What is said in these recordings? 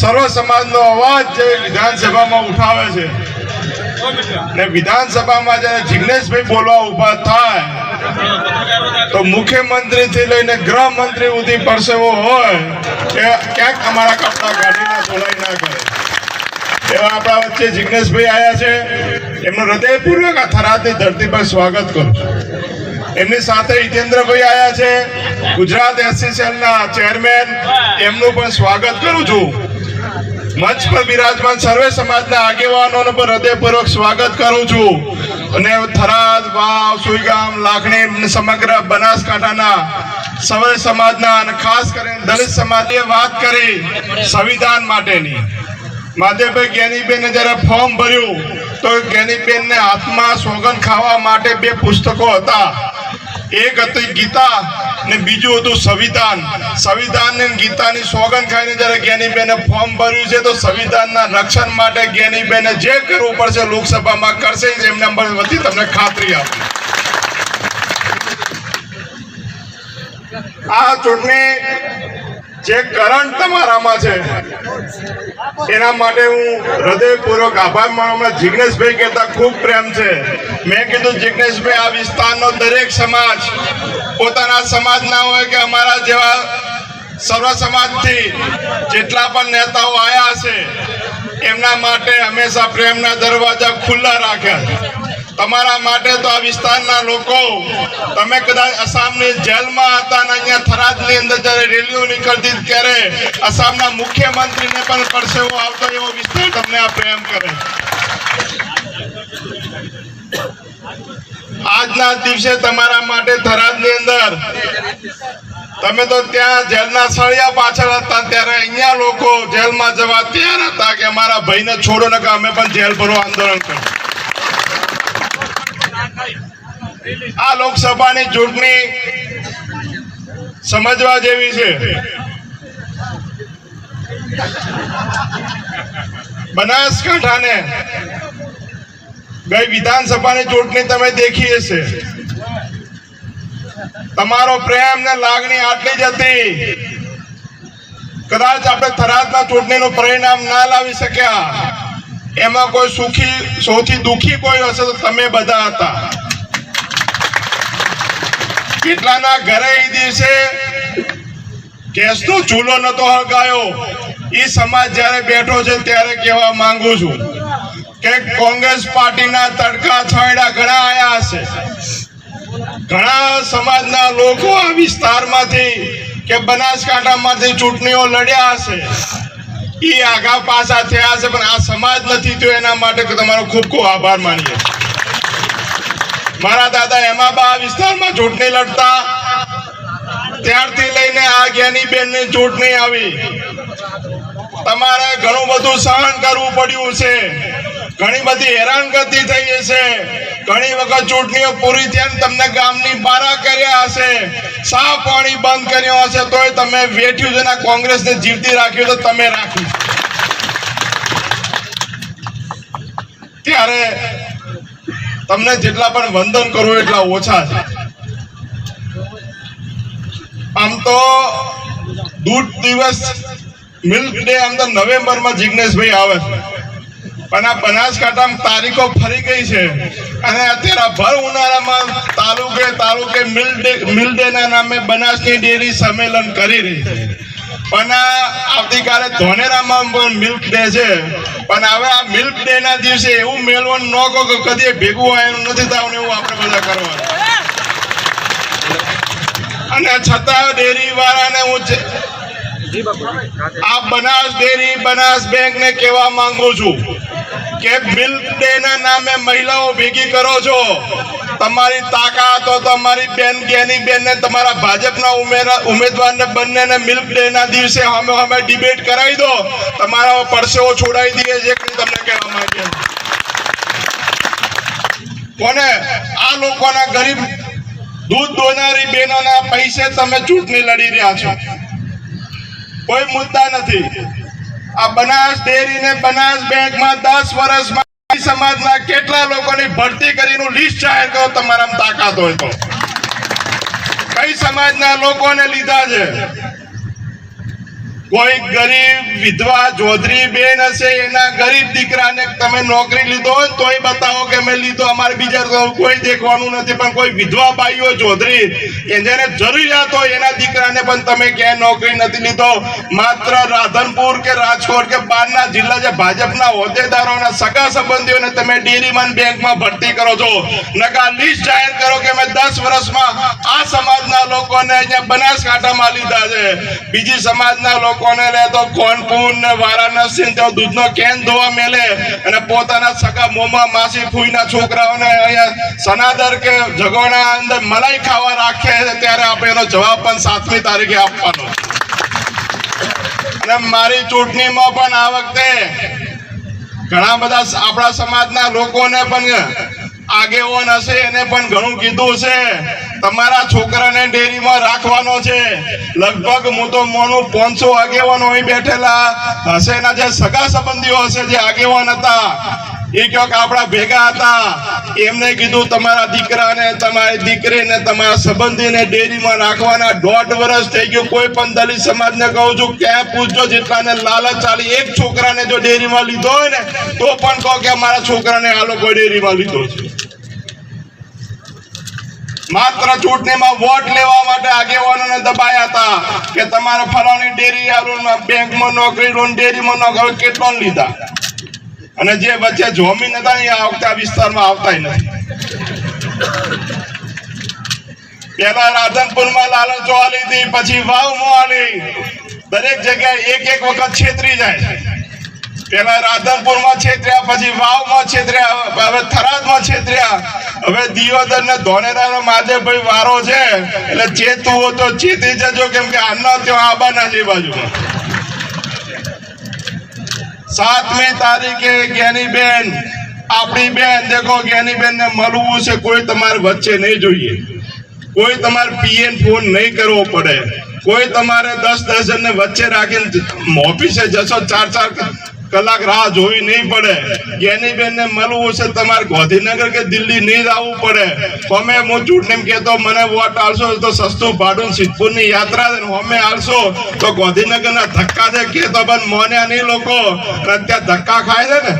સર્વ સમાજનો અવાજ જે વિધાનસભામાં ઉઠાવે છે. ને વિધાનસભામાં જ્યારે જિગ્નેશભાઈ બોલવા ઊભા થાય, તો મુખ્યમંત્રીથી લઈને ગૃહમંત્રી સુધી પરસેવો હોય, કે ક્યાંક અમારા કપડા કાઢીને સોલાઈ ના કરે. એવા આપણા વચ્ચે જિગ્નેશભાઈ આવ્યા છે. એમનું હૃદયપૂર્વક આ થરાદની ધરતી પર સ્વાગત કરું છું. એમની સાથે હિતેન્દ્રભાઈ આવ્યા છે. ગુજરાત એસસીસીએલના ચેરમેન એમનું પણ સ્વાગત કરું છું. મંચ પર બિરાજમાન સર્વે સમાજના આગેવાનોનું પણ હૃદયપૂર્વક સ્વાગત કરું છું. અને થરાદ, વાવ, સુઈગામ, લાખણી સમગ્ર બનાસકાંઠાના સર્વે સમાજના અને ખાસ કરીને દલિત સમાજે વાત કરી સંવિધાન માટેની. માધવભાઈ જ્ઞાનીબેને જ્યારે ફોર્મ ભર્યું, તો જ્ઞાનીબેનને હાથમાં સોગન ખાવા માટે બે પુસ્તકો હતા. એક હતી ગીતા ને બીજું હતું સંવિધાન. સંવિધાન ને ગીતાની સોગન ખાઈને જ્યારે જ્ઞાનીબેને ફોર્મ ભર્યું છે, તો સંવિધાનના રક્ષણ માટે જ્ઞાનીબેને જે કરવું પડશે લોકસભામાં કરશે એમના વતી તમને ખાતરી આપું. આ ચૂંટણી જે કરંટ તમારામાં છે, એના માટે હું હૃદયપૂર્વક આભાર માનું હમણાં જિગ્નેશભાઈ કહેતા ખૂબ પ્રેમ છે. મેં કીધું, જીગ્નેશભાઈ, આ વિસ્તારનો દરેક સમાજ, પોતાના સમાજ ના હોય કે અમારા જેવા સર્વ સમાજથી જેટલા પણ નેતાઓ આવ્યા હશે એમના માટે હંમેશા પ્રેમના દરવાજા ખુલ્લા રાખ્યા છે. તમારા માટે તો આ વિસ્તારના લોકો, તમે કદાચ આસામની જેલમાં હતા અને અહીંયા થરાદની અંદર જ્યારે રેલીઓ નીકળતી ત્યારે આસામના મુખ્યમંત્રીને પણ પરસેવો આવતો એવો વિસ્તાર તમને આ પ્રેમ કરે આજના દિવસે તમારા માટે થરાદની અંદર, તમે તો ત્યાં જેલના સળિયા પાછળ હતા ત્યારે અહીંયા લોકો જેલમાં જવા તૈયાર હતા કે અમારા ભાઈને છોડો ને અમે પણ જેલ ભરો આંદોલન કરો આ લોકસભાની ચૂંટણી સમજવા જેવી છે. બનાસકાંઠાને ગઈ વિધાનસભાની ચૂંટણી તમે દેખી હશે. તમારો પ્રેમ ને લાગણી આટલી જ હતી. કદાચ આપણે થરાદના ચૂંટણીનું પરિણામ ના લાવી શક્યા. એમાં કોઈ સુખી, સૌથી દુખી કોઈ હશે તો તમે બધા હતા. કેટલાના ઘરે એ દિવસે કેસનો ચૂલો નતો હળગાયો. એ સમાજ જ્યારે બેઠો છે ત્યારે કહેવા માંગુ છું. કોંગ્રેસ પાર્ટીના તડકા છાંયડા ઘણા આયા હશે. ઘણા સમાજના લોકો આ વિસ્તારમાંથી કે બનાસકાંઠામાંથી ચૂંટણીઓ લડ્યા હશે. એ આગા પાછા થયા છે પણ આ સમાજ નથી તો એના માટે તમારો ખૂબ ખૂબ આભાર માનીએ મારા દાદા એમાં આ વિસ્તારમાં ચૂંટણી લડતા. ત્યારથી લઈને આ જ્ઞાનીબેનની ચૂંટણી આવી. તમારે ઘણું બધું સહન કરવું પડ્યું છે. ઘણી બધી હેરાનગતિ થઈ હશે. ઘણી વખત ચૂંટણીઓ પૂરી થયા તમને ગામની બારા કર્યા હશે. સા પાણી બંધ કર્યો હશે, તોય તમે વેઠ્યું છે કોંગ્રેસને જીવતી રાખ્યું તો તમે રાખ્યું ત્યારે તમને જેટલા પણ વંદન કરવું એટલા ઓછા છે. આમ તો દૂધ દિવસ મિલ્ક ડે આમ તો નવેમ્બરમાં જિગ્નેશભાઈ આવે છે. પણ આ બનાસકાંઠામાં તારીખો ફરી ગઈ છે. અને અત્યારે ભર ઉનાળામાં તાલુકે તાલુકે મિલ ડે મિલ ડે નામે બનાસની ડેરી સંમેલન કરી રહી છે. પણ આવતીકાલે ધોનેરામાં પણ મિલ્ક ડે છે. પણ હવે આ મિલ્ક ડે ના દિવસે એવું મેળવવાનું ન કહો કે કદી ભેગું હોય એનું નથી થવાનું, એવું આપણે બધા કરવાનું. અને છતાં ડેરી વાળાને હું આ બનાસ ડેરી, બનાસ બેંક ને કહેવા માંગુ છું કે મિલ્ક ડે ના નામે મહિલાઓ ભેગી કરો છો. તમારી તાકાત તો તમારી બેન, ગેની બેન ને તમારા ભાજપના ઉમેરા, ઉમેદવારને બંનેને મિલ્ક ડે ના દિવસે અમે અમે ડિબેટ કરાવી દો. તમારા પરસેવો છોડાવી દઈએ કે તમને કહેવા માંગીએ કોને? આ લોકોના ગરીબ દૂધ દોનારી બહેનોના પૈસે તમે ચૂંટણી લડી રહ્યા છો. કોઈ મુદ્દા નથી. આ બનાસ ડેરી ને બનાસ બેંકમાં દસ વર્ષમાં સમાજના કેટલા લોકોની ભરતી કરીનું લિસ્ટ જાહેર કરો, તમારામાં તાકાત હોય તો. કઈ સમાજના લોકોને લીધા છે? કોઈ ગરીબ વિધવા ચૌધરી બેન હશે, એના ગરીબ દીકરાને તમે નોકરી લીધો હોય તોય બતાવો કે મેં લીધો, અમારે બીજા કોઈ દેખવાનું નથી, પણ કોઈ વિધવા ભાઈઓ ચૌધરી કે જેને જરૂરિયાત હોય એના દીકરાને પણ તમે ક્યાંય નોકરી નથી લીધો. માત્ર રાધનપુર કે રાજકોટ કે બહારના જિલ્લા જે ભાજપના હોદ્દેદારોના સગા સંબંધીઓને તમે ડેરીમાં બેંકમાં ભરતી કરો છો. નકા લિસ્ટ જાહેર કરો કે મેં દસ વર્ષમાં આ સમાજના લોકોને અહીંયા બનાસકાંઠામાં લીધા છે. બીજી સમાજના મલાઈ ખાવા રાખે ત્યારે આપણે એનો જવાબ પણ સાતમી તારીખે આપવાનો. અને મારી ચૂંટણીમાં પણ આ વખતે ઘણા બધા આપણા સમાજના લોકોને પણ આગેવાન હશે, એને પણ ઘણું કીધું છે તમારા છોકરાને ડેરીમાં રાખવાનો છે. લગભગ હું તો મોનું પાંચસો આગેવાનો અહીં બેઠેલા. હશે એના જે સગા સંબંધીઓ હશે, જે આગેવાન હતા, એ ક્યાંક આપણા ભેગા હતા. એમને કીધું, તમારા દીકરાને, તમારી દીકરીને, તમારા સંબંધીને ડેરીમાં રાખવાના દોઢ વર્ષ થઈ ગયું. કોઈ પણ દલિત સમાજને કહું છું, ક્યાં પૂછજો જેટલાને લાલચ ચાલી એક છોકરાને જો ડેરીમાં લીધો હોય ને, તો પણ કહો કે અમારા છોકરાને આ લોકો ડેરીમાં લીધો છે. માત્ર ચૂંટણીમાં વોટ લેવા માટે આગેવાનોને દબાયા હતા કે તમારે ફલાણી ડેરી બેંકમાં નોકરી લોન ડેરીમાં નોકરી કેટલો લીધા? અને જે વચ્ચે જોમીન હતા એ આ વખતે આ વિસ્તારમાં આવતા નથી. પેલા રાધનપુરમાં લાલચો આલી હતી પછી વાવમાં આલી દરેક જગ્યાએ એક એક વખત છેતરી જાય. પેલા રાધનપુરમાં છેતર્યા, પછી વાવમાં છેતર્યા, હવે થરાદમાં છેતર્યા. હવે દિયોદર ને ધોનેરા મહાદેવભાઈ વારો છે, એટલે ચેતવું હોય તો ચેતી જજો કેમ કે આના ત્યાં આબાના એ બાજુમાં. સાતમી તારીખે જ્ઞાની બેન, આપણી બેન, દેખો જ્ઞાનીબેન ને મળવું છે, કોઈ તમારે વચ્ચે નહીં જોઈએ. કોઈ તમારે પીએન ફોન નહીં કરવો પડે. કોઈ તમારે દસ દસ જણને વચ્ચે રાખીને ઓફિસે જશો ચાર ચાર કલાક રાહ જોવી નહીં પડે. જ્ઞાનીબેન ને મળવું છે તમારે ગાંધીનગર કે દિલ્હી નહીં જવું પડે. અમે હું ચૂંટણી કહેતો, મને વોટ આલશો તો સસ્તું ભાડું સિદ્ધપુરની યાત્રા અમે આલશો. તો ગાંધીનગર ના ધક્કા છે કે તો પણ મોન્યા નહીં લોકો. અને ત્યાં ધક્કા ખાય છે ને.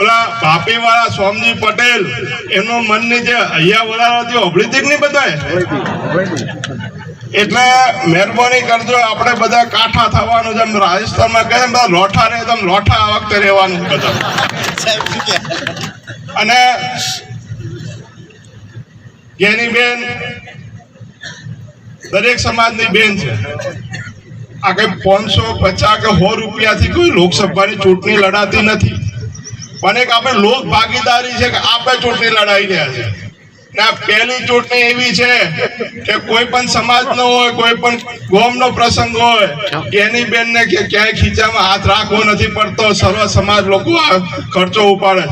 ઓલા ભાપીવાળા વાળા સોમજી પટેલ, એમનું મનની જે અહીંયા અભળી હતી કે નહીં બધાએ એટલે મહેરબાની કરજો, આપણે બધા કાંઠા થવાનું જેમ રાજસ્થાનમાં કહે બધા લોઠા રહે તમે લોઠા આ વખતે રહેવાનું બધા. અને જેની બેન દરેક સમાજની બેન છે. આ કઈ પાંચસો પચાસ કે સો રૂપિયાથી કોઈ લોકસભાની ચૂંટણી લડાતી નથી. પણ એક આપણે લોક ભાગીદારી છે કે આપણે ચૂંટણી લડાઈ રહ્યા છે. આ પહેલી ચૂંટણી એવી છે કે કોઈ પણ સમાજનો હોય કોઈ પણ ગોમનો પ્રસંગ હોય એની બેનને કે ક્યાંય ખીચામાં હાથ રાખવો નથી પડતો સર્વ સમાજ લોકો આ ખર્ચો ઉપાડે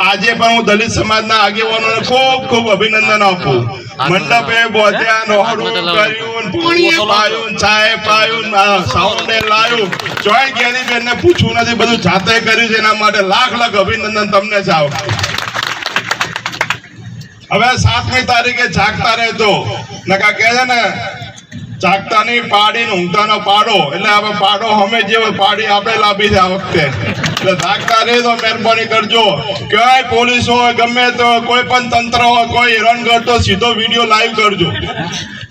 આજે પણ હું દલિત સમાજના આગેવાનોને ખૂબ ખૂબ અભિનંદન આપું. મંડપે બોધ્યા નોહરું કર્યું પાણીએ પાયું ચાય પાયું સાઉન્ડે લાયું જોઈ બેનને પૂછવું નથી બધું જાતે કર્યું છે એના માટે લાખ લાખ અભિનંદન તમને જાવ હવે સાતમી તારીખે જાગતા રહેજો. નકા કહે છે ને જાગતા નહીં પાડી ને ઊંઘતાનો પાડો. એટલે હવે પાડો અમે જે પાડી આપણે લાભી છે આ વખતે. એટલે જાગતા રહેજો, મહેરબાની કરજો. ક્યાંય પોલીસ હોય, ગમે તો કોઈ પણ તંત્ર હોય, કોઈ હેરાન કરતો સીધો વીડિયો લાઈવ કરજો.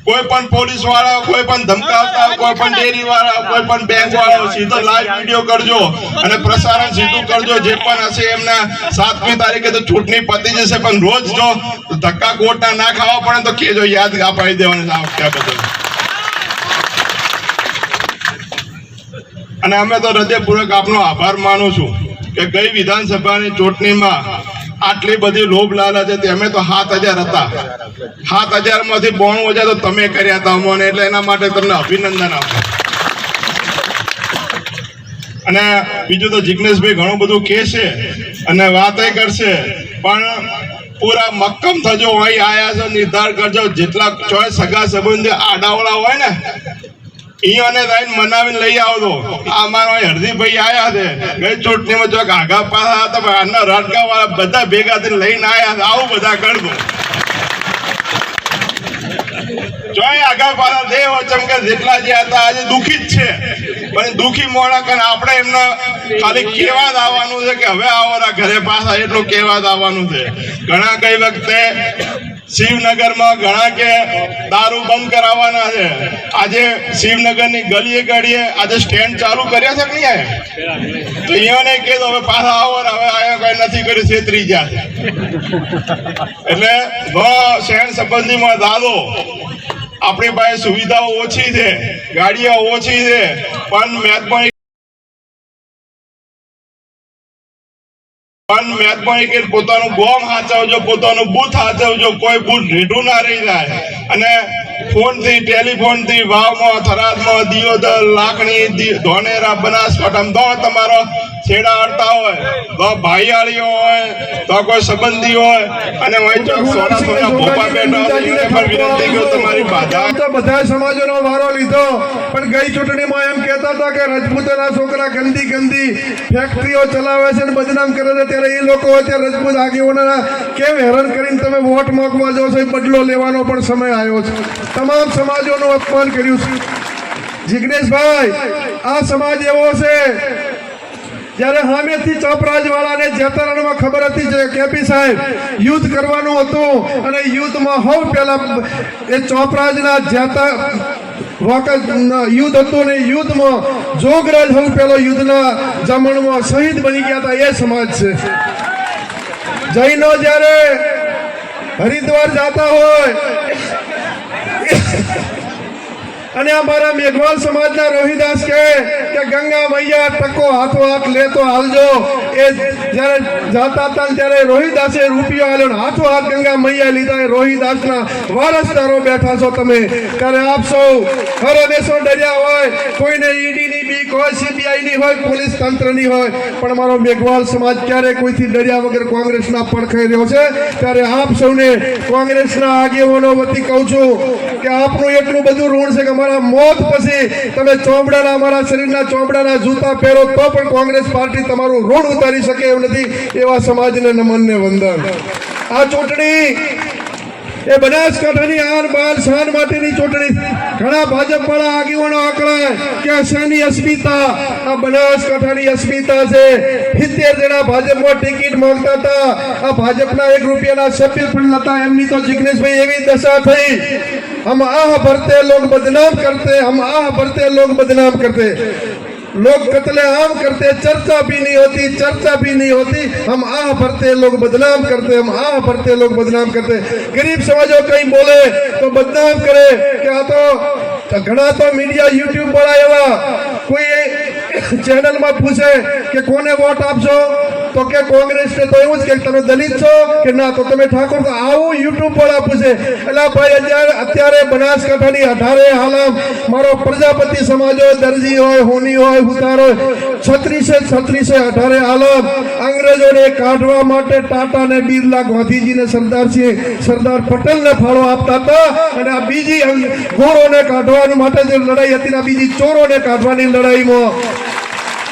કોઈ પણ પોલીસવાળા કોઈ પણ ધમકાવતા કોઈ પણ ડેરી વાળા કોઈ પણ બેંક વાળા સીધો લાઈવ વીડિયો કરજો અને પ્રસારણ સીધું કરજો. જે પણ હશે એમના સાતમી તારીખે તો ચૂંટણી પતી જશે પણ રોજ જો ધક્કા કોટના ના ખાવા પડે તો કેજો યાદ અપાઈ દેવાની આ વખતે બધું. અને અમે તો હૃદયપૂર્વક આપનો આભાર માનું છું કે ગઈ વિધાનસભાની ચૂંટણીમાં આટલી બધી લોભ લાલચ હતી. અમે તો સાત હજાર હતા. સાત હજારમાંથી બોણું હજાર તો તમે કર્યા હતા અમોને. એટલે એના માટે તમને અભિનંદન આપો. અને બીજું તો જિગ્નેશભાઈ ઘણું બધું કહેશે અને વાત એ કરશે. પણ પૂરા મક્કમ થજો. અહીં આયા છો, નિર્ધાર કરજો. જેટલા ચોય સગા સંબંધી આડાવડા હોય ને ઈયોને થઈને મનાવીને લઈ આવતો આ અમારો હરદીભાઈ આયા છે. ગઈ ચૂંટણીમાં જો આગા પાછા હતા, પણ બધા ભેગા લઈને આયા છે. આવું બધા કરતો જોઈ આગા પાછા દેવ ચમકે જેટલા જે હતા, આજે દુખી જ છે. પણ દુખી મોડા કરે આપણે એમને ખાલી કેવા આવવાનું છે કે હવે આવો ઘરે પાછા એટલું કેવા આવવાનું છે. ઘણા કઈ વખતે શિવનગરમાં ઘણા કે દારૂ બંધ કરાવવાના છે આજે શિવનગરની ગલીએ ગળીએ આજે સ્ટેન્ડ ચાલુ કર્યા છે કે નહીં? તો અહીંયાને કે હવે પાછા આવો ને, હવે અહીંયા કઈ નથી કર્યું, છે ત્રીજા એટલે શહેર સંબંધીમાં દાદો, આપણી પાસે સુવિધાઓ ઓછી છે, ગાડીઓ ઓછી છે, પણ મહેરબાની પણ મહેરબાની કરી પોતાનું ગોમ હાચવજો, પોતાનું બુથ હાચવજો, કોઈ બુથ ઢીઢું ના રહી જાય. અને ફોનથી, ટેલિફોનથી, વાવમાં, થરાદમાં દિયોદર લાખણી ધોનેરા બનાસકાંઠામાં તો તમારો. છેડા અડતા હોય તો ભાઈયાળીઓ હોય તો કોઈ સંબંધી હોય, અને લીધો, પણ ગઈ ચૂંટણીમાં એમ કહેતા હતા કે રજપૂતોના છોકરા ગંદી ગંદી ફેક્ટરીઓ ચલાવે છે અને બદનામ કરે ત્યારે એ લોકો રજપૂત આગેવાનોના કેમ હેરાન કરીને તમે વોટ માંગવા જાઓ બદલો લેવાનો પણ સમય આવ્યો છે. તમામ સમાજોનું અપમાન કર્યું છે. જિગ્નેશભાઈ, આ સમાજ એવો છે, જ્યારે સામેથી ચોપરાજ વાળાને જેતરણમાં ખબર હતી જે કેપી સાહેબ યુદ્ધ કરવાનું હતું અને યુદ્ધમાં હવ પહેલા એ ચોપરાજના જેતા યુદ્ધ હતું ને યુદ્ધમાં જોગરાજ હવ પેલો યુદ્ધના જમણમાં શહીદ બની ગયા હતા. એ સમાજ છે. જૈનો જ્યારે હરિદ્વાર જતા હોય અને અમારા મેઘવાલ સમાજના રોહિદાસ કહે કે, ગંગા મૈયા ટકો હાથો હાથ લેતો હાલજો. એ જ્યારે જાતા હતા ત્યારે રોહિદાસે રૂપિયો આલ્યો હાથો હાથ ગંગા મૈયા લીધા. એ રોહિદાસના વારસદારો બેઠા છો તમે. ત્યારે આપ સૌ હરે દેશો ડર્યા હોય, કોઈને ઈડી ની બીક હોય સીબીઆઈ ની હોય, પોલીસ તંત્રની હોય, પણ મારો મેઘવાલ સમાજ ક્યારે કોઈથી ડર્યા વગર કોંગ્રેસના પડખાઈ રહ્યો છે. ત્યારે આપ સૌને કોંગ્રેસના આગેવાનો વતી કહું છું કે આપનું એટલું બધું ઋણ છે કે અમારા મોત પછી તમે ચોમડાના અમારા શરીરના ચોમડાના જૂતા પહેરો તો પણ કોંગ્રેસ પાર્ટી તમારું ઋણ ઉતારી શકે એમ નથી એવા સમાજને નમન ને વંદન. આ ચૂંટણી એ બનાસકાંઠાની આર બાર શાન માટેની ચૂંટણી. ઘણા ભાજપ વાળા આગેવાનો આંકડા કે શાની અસ્મિતા? આ બનાસકાંઠાની અસ્મિતા છે. સિત્તેર જણા ભાજપમાં ટિકિટ માંગતા હતા. આ ભાજપના એક રૂપિયાના સભ્ય પણ હતા એમની તો જિગ્નેશભાઈ એવી દશા થઈ. હમ આહ ભરતે લોગ બદનામ કરતે, હમ આહ ભરતે લોગ બદનામ કરતે. लोग कत्ले आम करते चर्चा भी नहीं होती चर्चा भी नहीं होती हम आह भरते लोग बदनाम करते हम आह भरते लोग बदनाम करते गरीब समाजो कहीं बोले तो बदनाम करे कि आ तो घना तो मीडिया यूट्यूब वाला एवा કોઈ ચેનલમાં પૂછે કે કોને વોટ આપશો તો કે કોંગ્રેસ તો એવું જ કે તમે દલિત છો કે ના, તો તમે ઠાકોર આવું યુટ્યુબ પર આપું છે એટલે ભાઈ, અત્યારે બનાસકાંઠાની અઢારે હાલમ. મારો પ્રજાપતિ સમાજ હોય દરજી હોય, હોની હોય, હુતાર હોય. છત્રીસે છત્રીસે અઢારે હાલમ. અંગ્રેજોને કાઢવા માટે ટાટા ને બિરલા ગાંધીજીને સરદારસિંહ સરદાર પટેલને ફાળો આપતા હતા અને આ બીજી ગોળોને કાઢવા માટે જે લડાઈ હતી આ બીજી ચોરોને કાઢવાની લડાઈમાં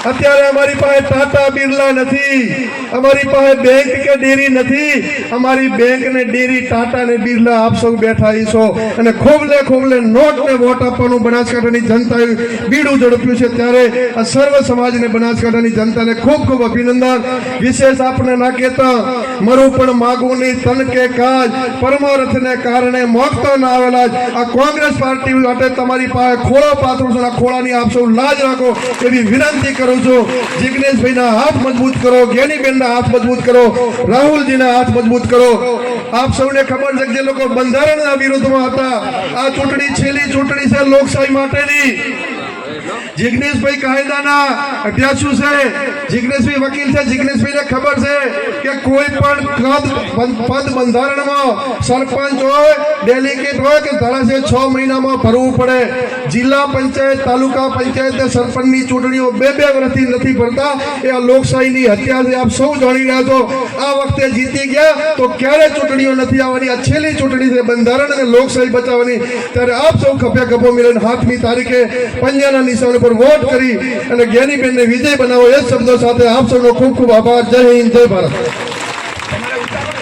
અત્યારે અમારી પાસે ટાટા બિરલા નથી. અમારી પાસે બેંક કે ડેરી નથી. અમારી બેંક ને ડેરી, ટાટા ને બિરલા આપ સૌ બેઠા છો અને ખોબલે ખોબલે નોટ ને વોટ આપવાનું બનાસકાંઠાની જનતાએ બીડું ઝડપ્યું છે. ત્યારે આ સર્વ સમાજને બનાસકાંઠાની જનતાને ખૂબ ખૂબ અભિનંદન. વિશેષ આપણે ના કહેતા, મરું પણ માગવું નહીં, તન કે કાજ. પરમારથને કારણે મોકતા ના આવેલા આ કોંગ્રેસ પાર્ટી માટે તમારી પાસે ખોળો પાથરું છે ખોળાની આપ સૌ લાજ રાખો એવી વિનંતી કરું છું. જિગ્નેશભાઈના હાથ મજબૂત કરો જ્ઞાનીબેનના હાથ મજબૂત કરો, રાહુલજીના હાથ મજબૂત કરો. આપ સૌને ખબર છે કે જે લોકો બંધારણના વિરોધમાં હતા, આ ચૂંટણી છેલ્લી ચૂંટણી છે લોકશાહી માટેની. જિગ્નેશભાઈ કાયદાના અભ્યાસુ છે? જિગ્નેશભાઈ વકીલ છે. જિગ્નેશભાઈને ખબર છે કે કોઈ પણ પદ બંધારણમાં સરપંચ હોય, ડેલિગેટ હોય કે ધારાસભ્ય છ મહિનામાં ભરવું પડે. જિલ્લા પંચાયત, તાલુકા પંચાયત સરપંચની ચૂંટણીઓ બે બે વર્ષથી નથી ભરતા. એ આ લોકશાહીની હત્યા છે. આપ સૌ જાણી રહ્યા છો. આ વખતે જીતી ગયા તો ક્યારે ચૂંટણીઓ નથી આવવાની? આ છેલ્લી ચૂંટણી છે બંધારણ અને લોકશાહી બચાવવાની. ત્યારે આપ સૌ ખભે ખભો મિલન. હાથમી તારીખે પંજાના નિશાન ઉપર વોટ કરી અને જ્ઞાનીબેનને વિજય બનાવો એ શબ્દો સાથે આપ સૌનો ખૂબ ખૂબ આભાર. જય હિન્દ, જય ભારત.